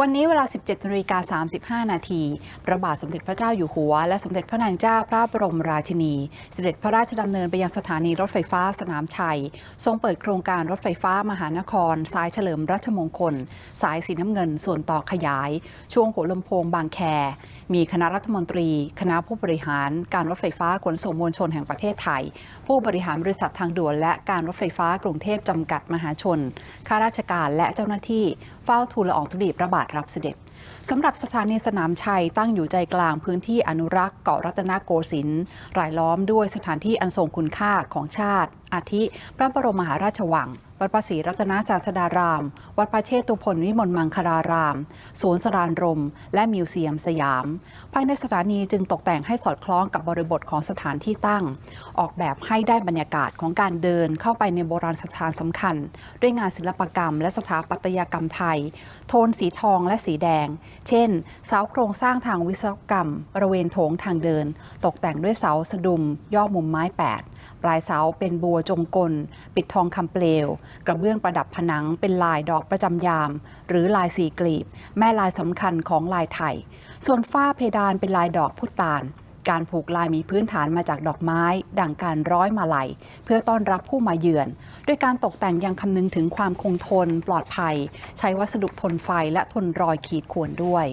วันนี้เวลา 17นาฬิกา35 นาที พระบาทสมเด็จพระเจ้าอยู่หัว และสมเด็จพระนางเจ้าพระบรมราชินี เสด็จพระราชดำเนินไปยังสถานีรถไฟฟ้าสนามชัย ทรงเปิดโครงการรถไฟฟ้ามหานคร สายเฉลิมรัชมงคล สายสีน้ำเงิน ส่วนต่อขยาย ช่วงหัวลำโพงบางแค มีคณะรัฐมนตรี คณะผู้บริหาร การรถไฟฟ้าขนส่งมวลชนแห่งประเทศไทย ผู้บริหารบริษัททางด่วน และการรถไฟฟ้ากรุงเทพจำกัดมหาชน ข้าราชการและเจ้าหน้าที่เฝ้าทูลละอองธุลีพระบาทรับเสด็จสำหรับสถานีสนามชัยตั้งอยู่ใจกลางพื้นที่อนุรักษ์เกาะรัตนโกสินทร์รายล้อมด้วยสถานที่อันทรงคุณค่าของชาติ อาทิ พระบรมมหาราชวัง วัดพระศรีรัตนศาสดาราม วัดพระเชตุพนวิมลมังคลาราม สวนสรานรม และมิวเซียมสยาม ภายในสถานีจึงตกแต่งให้สอดคล้องกับบริบทของสถานที่ตั้ง ออกแบบให้ได้บรรยากาศของการเดินเข้าไปในโบราณสถานสำคัญ ด้วยงานศิลปกรรม และสถาปัตยกรรมไทย โทนสีทองและสีแดง เช่น เสาโครงสร้างทางวิศวกรรม บริเวณโถงทางเดิน ตกแต่งด้วยเสาสะดุมย่อมุมไม้แปด ลายเสาเป็นบัวจงกล ปิดทองคำเปลว กระเบื้องประดับผนังเป็นลายดอกประจำยาม หรือลายสีกลีบ แม่ลายสำคัญของลายไทย ส่วนฝ้าเพดานเป็นลายดอกพุตานการผูกลายมีพื้นฐานมาจากดอกไม้ ดังการร้อยมาลัย เพื่อต้อนรับผู้มาเยือนด้วยการตกแต่งยังคำนึงถึงความคงทน ปลอดภัย ใช้วัสดุทนไฟและทนรอยขีดข่วนด้วย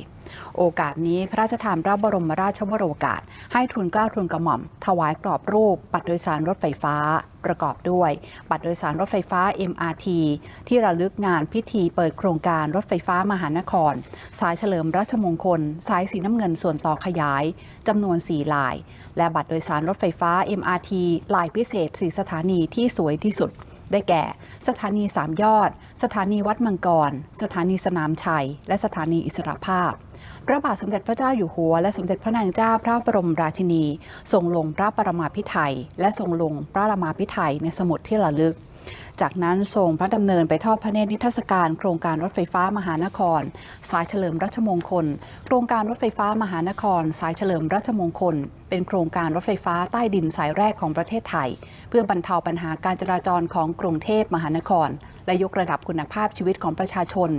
โอกาสนี้พระราชทานพระบรมราชวโรกาส ให้ทุนกล้าทุนกระหม่อม ถวายกรอบรูปบัตรโดยสารรถไฟฟ้า ประกอบด้วย บัตรโดยสารรถไฟฟ้า MRT ที่ระลึกงานพิธีเปิดโครงการรถไฟฟ้ามหานคร สายเฉลิมรัชมงคล สายสีน้ำเงินส่วนต่อขยายจำนวน 4 ลาย และบัตรโดยสารรถไฟฟ้า MRT ลายพิเศษ4สถานีที่สวยที่สุดได้แก่ สถานีสามยอด สถานีวัดมังกร สถานีสนามชัย และสถานีอิสระภาพ พระบาทสมเด็จพระเจ้าอยู่หัว และสมเด็จพระนางเจ้าพระบรมราชินี ทรงลงพระปรมาภิไธยและทรงลงพระรามาภิไธยในสมุดที่ระลึก จากนั้นทรงพระดำเนินไปทอดพระเนตรนิทรรศการ โครงการรถไฟฟ้ามหานคร สายเฉลิมรัชมงคล โครงการรถไฟฟ้ามหานคร สายเฉลิมรัชมงคล เป็นโครงการรถไฟฟ้าใต้ดินสายแรกของประเทศไทย เพื่อบรรเทาปัญหาการจราจรของกรุงเทพมหานคร และยกระดับคุณภาพชีวิตของประชาชน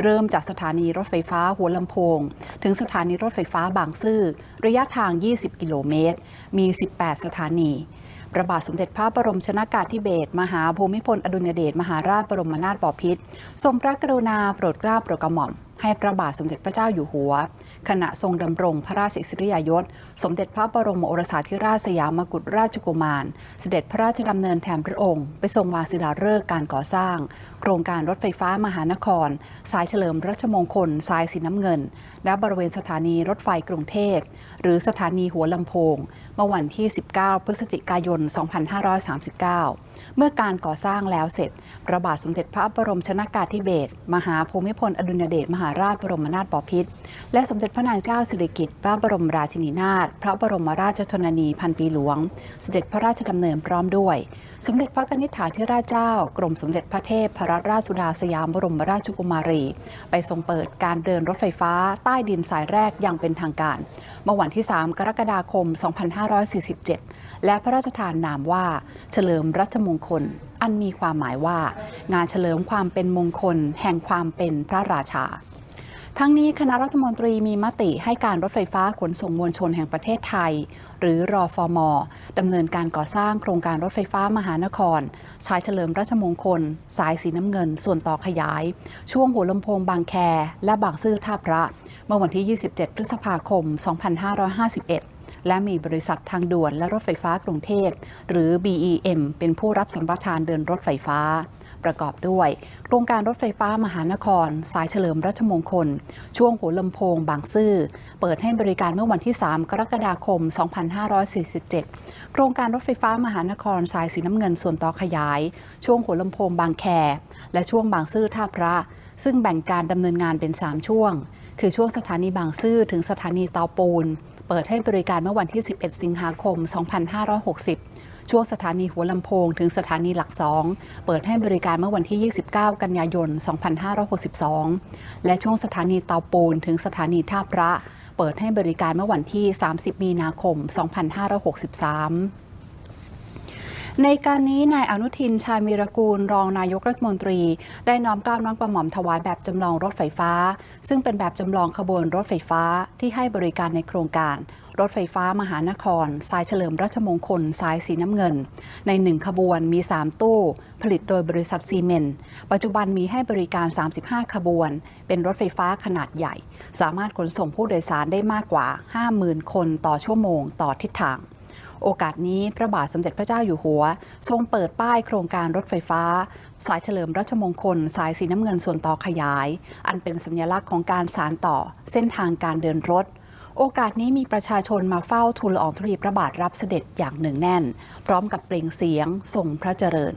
เริ่มจากสถานีรถไฟฟ้าหัวลำโพง ถึงสถานีรถไฟฟ้าบางซื่อระยะทาง 20 กิโลเมตร มี 18 สถานีพระบาทสมเด็จพระบรมชนากาธิเบศรมหาภูมิพลอดุลยเดชมหาราชบรมนาถบพิตรทรงพระกรุณาโปรดเกล้าโปรดกระหม่อม ให้พระบาทสมเด็จพระเจ้าอยู่หัว ขณะทรงดำรงพระราชอิสริยยศ สมเด็จพระบรมโอรสาธิราชสยามกุฎราชกุมาร เสด็จพระราชดำเนินแทนพระองค์ ไปทรงวางศิลาฤกษ์การก่อสร้าง โครงการรถไฟฟ้ามหานคร สายเฉลิมรัชมงคล สายสีน้ำเงิน และบริเวณสถานีรถไฟกรุงเทพ หรือสถานีหัวลำโพง เมื่อวันที่ 19 พฤศจิกายน 2539เมื่อการก่อสร้างแล้วเสร็จ พระบาทสมเด็จพระบรมชนากาธิเบศร มหาภูมิพลอดุลยเดชมหาราชบรมนาถบพิตรและสมเด็จพระนางเจ้าสิริกิติ์พระบรมราชินีนาถพระบรมราชชนนีพันปีหลวง เสด็จพระราชดำเนินพร้อมด้วย สมเด็จพระนิษฐาธิราชเจ้า กรมสมเด็จพระเทพพระราชสุดาสยามบรมราชกุมารี ไปทรงเปิดการเดินรถไฟฟ้า ใต้ดินสายแรกอย่างเป็นทางการ เมื่อวันที่ 3 กรกฎาคม 2547 และพระราชทานนามว่า เฉลิมรัชมงคล อันมีความหมายว่า งานเฉลิมความเป็นมงคล แห่งความเป็นพระราชา ทั้งนี้คณะรัฐมนตรีมีมติให้การรถไฟฟ้าขนส่งมวลชนแห่งประเทศไทย หรือรอฟอมดำเนินการก่อสร้างโครงการรถไฟฟ้ามหานคร สายเฉลิมราชมงคล สายสีน้ำเงิน ส่วนต่อขยาย ช่วงหัวลำโพงบางแค และบางซื่อท่าพระ เมื่อวันที่ 27 พฤษภาคม 2551และมีบริษัททางด่วนและรถไฟฟ้ากรุงเทพ หรือ BEM เป็นผู้รับสัมปทานเดินรถไฟฟ้า ประกอบด้วย โครงการรถไฟฟ้ามหานคร สายเฉลิมรัชมงคล ช่วงหัวลำโพงบางซื่อ เปิดให้บริการเมื่อวันที่ 3 กรกฎาคม 2547 โครงการรถไฟฟ้ามหานคร สายสีน้ำเงินส่วนต่อขยาย ช่วงหัวลำโพงบางแค และช่วงบางซื่อท่าพระ ซึ่งแบ่งการดำเนินงานเป็น 3 ช่วง คือช่วงสถานีบางซื่อถึงสถานีเตาปูน เปิดให้บริการเมื่อวันที่ 11 สิงหาคม 2560 ช่วงสถานีหัวลำโพงถึงสถานีหลักสองเปิดให้บริการเมื่อวันที่ 29 กันยายน 2562 และช่วงสถานีเตาปูนถึงสถานีท่าพระ เปิดให้บริการเมื่อวันที่ 30 มีนาคม 2563 ในการนี้นายอนุทินชาญวีรกูลรองนายกรัฐมนตรี ได้น้อมกล้าวน้อมกระหม่อมถวายแบบจำลองรถไฟฟ้า ซึ่งเป็นแบบจำลองขบวนรถไฟฟ้าที่ให้บริการในโครงการ รถไฟฟ้ามหานคร สายเฉลิมราชมงคล สายสีน้ำเงิน ในหนึ่งขบวนมี 3 ตู้ ผลิตโดยบริษัทซีเมนต์ปัจจุบันมีให้บริการ 35 ขบวน เป็นรถไฟฟ้าขนาดใหญ่ สามารถขนส่งผู้โดยสารได้มากกว่า 50,000 คนต่อชั่วโมง ต่อทิศทาง โอกาสนี้พระบาทสมเด็จพระเจ้าอยู่หัว ทรงเปิดป้ายโครงการรถไฟฟ้า สายเฉลิมราชมงคล สายสีน้ำเงินส่วนต่อขยาย อันเป็นสัญลักษณ์ของการสานต่อ เส้นทางการเดินรถ โอกาสนี้มีประชาชนมาเฝ้าทูลอองธุลีพระบาทรับเสด็จอย่างหนึ่งแน่น พร้อมกับเปล่งเสียงส่งพระเจริญ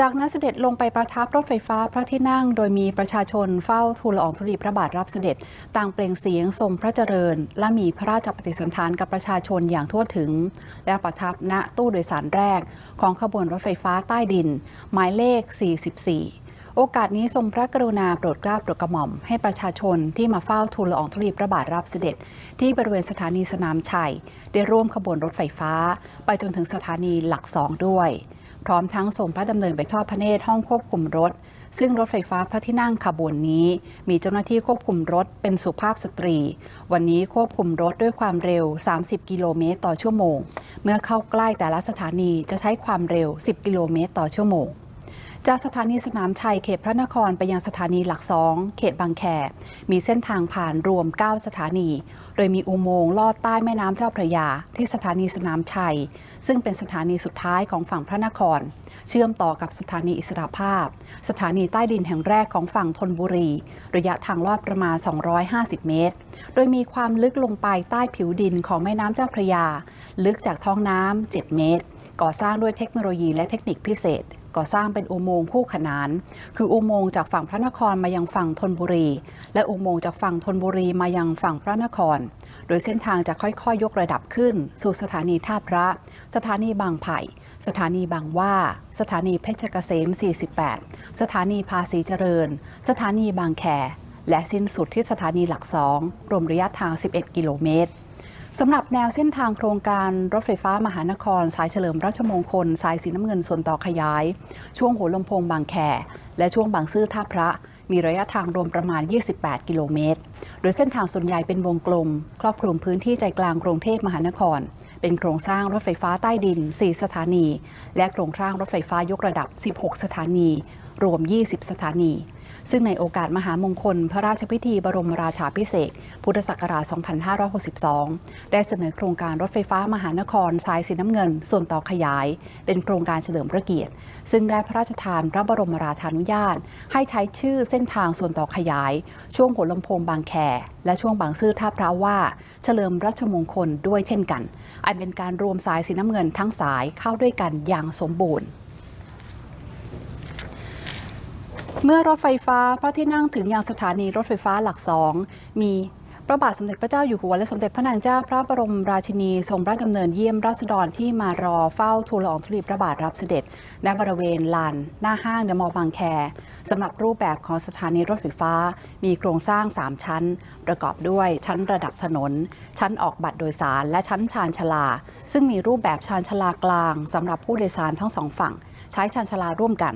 จากนั้นเสด็จลงไปประทับรถไฟฟ้าพระที่นั่ง โดยมีประชาชนเฝ้าทูลละอองธุลีพระบาทรับเสด็จ ต่างเปล่งเสียงทรงพระเจริญ และมีพระราชปฏิสันทานกับประชาชนอย่างทั่วถึง และประทับณตู้โดยสารแรก ของขบวนรถไฟฟ้าใต้ดิน หมายเลข 44โอกาสนี้ทรงพระกรุณาโปรดเกล้าโปรดกระหม่อม ให้ประชาชนที่มาเฝ้าทูลละอองธุลีพระบาทรับเสด็จ ที่บริเวณสถานีสนามชัย ได้ร่วมขบวนรถไฟฟ้า ไปจนถึงสถานีหลักสองด้วย พร้อมทั้งส่งพระดำเนินไปทอดพระเนตรห้องควบคุมรถ ซึ่งรถไฟฟ้าพระที่นั่งขบวนนี้ มีเจ้าหน้าที่ควบคุมรถเป็นสุภาพสตรี วันนี้ควบคุมรถด้วยความเร็ว 30 กิโลเมตรต่อชั่วโมง เมื่อเข้าใกล้แต่ละสถานีจะใช้ความเร็ว 10 กิโลเมตรต่อชั่วโมง จากสถานีสนามชัยเขตพระนครไปยังสถานีหลักสองเขตบางแค มีเส้นทางผ่านรวม 9 สถานี โดยมีอุโมงค์ลอดใต้แม่น้ำเจ้าพระยา ที่สถานีสนามชัย ซึ่งเป็นสถานีสุดท้ายของฝั่งพระนคร เชื่อมต่อกับสถานีอิสระภาพ สถานีใต้ดินแห่งแรกของฝั่งธนบุรี ระยะทางลอดประมาณ 250 เมตร โดยมีความลึกลงไปใต้ผิวดินของแม่น้ำเจ้าพระยา ลึกจากท้องน้ำ7เมตร ก่อสร้างด้วยเทคโนโลยีและเทคนิคพิเศษ ก่อสร้างเป็นอุโมงค์คู่ขนาน คืออุโมงค์จากฝั่งพระนครมายังฝั่งธนบุรี และอุโมงค์จากฝั่งธนบุรีมายังฝั่งพระนคร โดยเส้นทางจะค่อยๆ ยกระดับขึ้น สู่สถานีท่าพระ สถานีบางไผ่ สถานีบางว่า สถานีเพชรเกษม 48 สถานีภาษีเจริญ สถานีบางแคและสิ้นสุดที่สถานีหลักสองรวมระยะทาง 11 กิโลเมตร สำหรับแนวเส้นทางโครงการรถไฟฟ้ามหานคร สายเฉลิมราชมงคล สายสีน้ำเงินส่วนต่อขยาย ช่วงหัวลำโพงบางแค และช่วงบางซื่อท่าพระ มีระยะทางรวมประมาณ 28 กิโลเมตร โดยเส้นทางส่วนใหญ่เป็นวงกลม ครอบคลุมพื้นที่ใจกลางกรุงเทพมหานคร เป็นโครงสร้างรถไฟฟ้าใต้ดิน 4 สถานี และโครงสร้างรถไฟฟ้ายกระดับ 16 สถานี รวม 20 สถานี ซึ่งในโอกาสมหามงคล พระราชพิธีบรมราชาพิเศษ พุทธศักราช 2562 ได้เสนอโครงการรถไฟฟ้ามหานครสายสีน้ำเงิน ส่วนต่อขยาย เป็นโครงการเฉลิมพระเกียรติ ซึ่งได้พระราชทานพระบรมราชานุญาต ให้ใช้ชื่อเส้นทางส่วนต่อขยาย ช่วงหัวลำโพงบางแค และช่วงบางซื่อท่าพระว่า เฉลิมรัชมงคลด้วยเช่นกัน อันเป็นการรวมสายสีน้ำเงินทั้งสายเข้าด้วยกันอย่างสมบูรณ์ เมื่อรถไฟฟ้าพระที่นั่งถึงยังสถานีรถไฟฟ้าหลักสองมีพระบาทสมเด็จพระเจ้าอยู่หัวและสมเด็จพระนางเจ้าพระบรมราชินีทรงพระดำเนินเยี่ยมราษฎรที่มารอเฝ้าทูลละอองธุลีพระบาทรับเสด็จณบริเวณลานหน้าห้างเดอะมอลล์บางแคสำหรับรูปแบบของสถานีรถไฟฟ้า มีโครงสร้าง 3 ชั้น ประกอบด้วยชั้นระดับถนน ชั้นออกบัตรโดยสาร และชั้นชานชลา ซึ่งมีรูปแบบชานชลากลางสำหรับผู้โดยสารทั้งสองฝั่ง ใช้ชานชลาร่วมกัน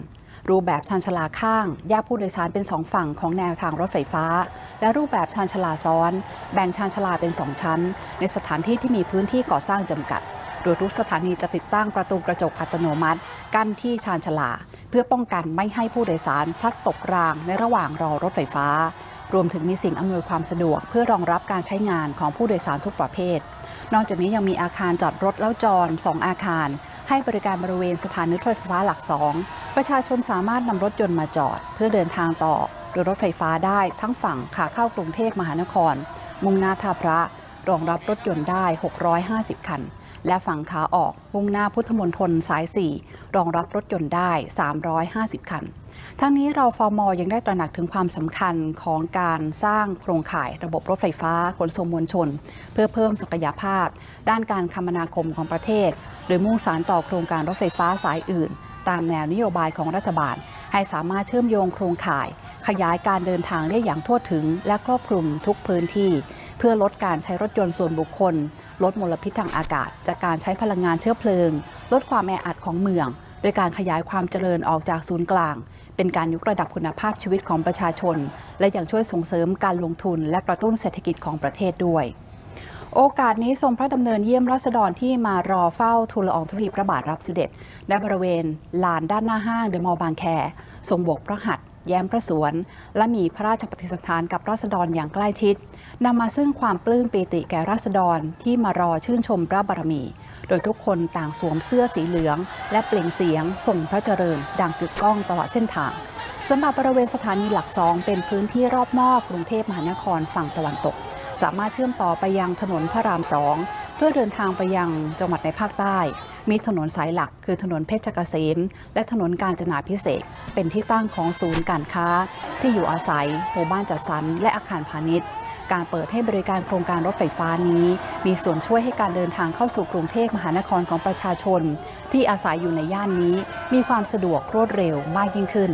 รูปแบบชานชาลาข้างแยกผู้โดยสารเป็นสองฝั่งของแนวทางรถไฟฟ้า และรูปแบบชานชาลาซ้อน แบ่งชานชาลาเป็นสองชั้น ในสถานที่ที่มีพื้นที่ก่อสร้างจำกัดโดยทุกสถานีจะติดตั้งประตูกระจกอัตโนมัติ กั้นที่ชานชาลา เพื่อป้องกันไม่ให้ผู้โดยสารพลัดตกรางในระหว่างรอรถไฟฟ้า รวมถึงมีสิ่งอำนวยความสะดวก เพื่อรองรับการใช้งานของผู้โดยสารทุกประเภท นอกจากนี้ยังมีอาคารจอดรถแล้วจรสองอาคาร ให้บริการบริเวณสถานีรถไฟฟ้าหลักสอง ประชาชนสามารถนำรถยนต์มาจอด เพื่อเดินทางต่อโดยรถไฟฟ้าได้ทั้งฝั่งขาเข้ากรุงเทพมหานคร มุ่งหน้าท่าพระ รองรับรถยนต์ได้ 650 คัน และฝั่งขาออกมุ่งหน้าพุทธมณฑลสาย 4 รองรับรถยนต์ได้ 350 คัน ทั้งนี้เราฟอร์มอยังได้ตระหนักถึงความสำคัญของการสร้างโครงข่ายระบบรถไฟฟ้าขนส่งมวลชน เพื่อเพิ่มศักยภาพ ด้านการคมนาคมของประเทศ โดยมุ่งสารต่อโครงการรถไฟฟ้าสายอื่น ตามแนวนโยบายของรัฐบาล ให้สามารถเชื่อมโยงโครงข่าย ขยายการเดินทางได้อย่างทั่วถึง และครอบคลุมทุกพื้นที่ เพื่อลดการใช้รถยนต์ส่วนบุคคล ลดมลพิษทางอากาศ จากการใช้พลังงานเชื้อเพลิง ลดความแออัดของเมือง โดยการขยายความเจริญออกจากศูนย์กลาง เป็นการยกระดับคุณภาพชีวิตของประชาชน และยังช่วยส่งเสริมการลงทุนและกระตุ้นเศรษฐกิจของประเทศด้วยโอกาสนี้ทรงพระดำเนินเยี่ยมราษฎรที่มารอเฝ้าทูลละอองธุลีพระบาทรับเสด็จ ณ บริเวณลานด้านหน้าห้างเดอะมอลล์บางแคทรงบกพระหัตถ์ แย้มพระสวน และมีพระราชปฏิสันถานกับราษฎรอย่างใกล้ชิดนำมาซึ่งความปลื้มปีติแก่ราษฎรที่มารอชื่นชมพระบารมี โดยทุกคนต่างสวมเสื้อสีเหลือง และเปล่งเสียงส่งพระเจริญ ดังกึกก้องตลอดเส้นทางสำหรับบริเวณสถานีหลักสองเป็นพื้นที่รอบนอกกรุงเทพมหานครฝั่งตะวันตก สามารถเชื่อมต่อไปยังถนนพระรามสองเพื่อเดินทางไปยังจังหวัดในภาคใต้ มีถนนสายหลักคือถนนเพชรเกษม และถนนกาญจนาพิเศษ เป็นที่ตั้งของศูนย์การค้า ที่อยู่อาศัยหมู่บ้านจัดสรรและอาคารพาณิชย์การเปิดให้บริการโครงการรถไฟฟ้านี้ มีส่วนช่วยให้การเดินทางเข้าสู่กรุงเทพมหานครของประชาชน ที่อาศัยอยู่ในย่านนี้ มีความสะดวกรวดเร็วมากยิ่งขึ้น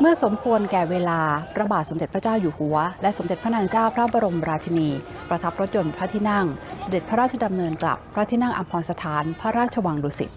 เมื่อสมควรแก่เวลา พระบาทสมเด็จพระเจ้าอยู่หัว และสมเด็จพระนางเจ้าพระบรมราชินี ประทับรถยนต์พระที่นั่ง เสด็จพระราชดำเนินกลับพระที่นั่งอัมพรสถานพระราชวังดุสิต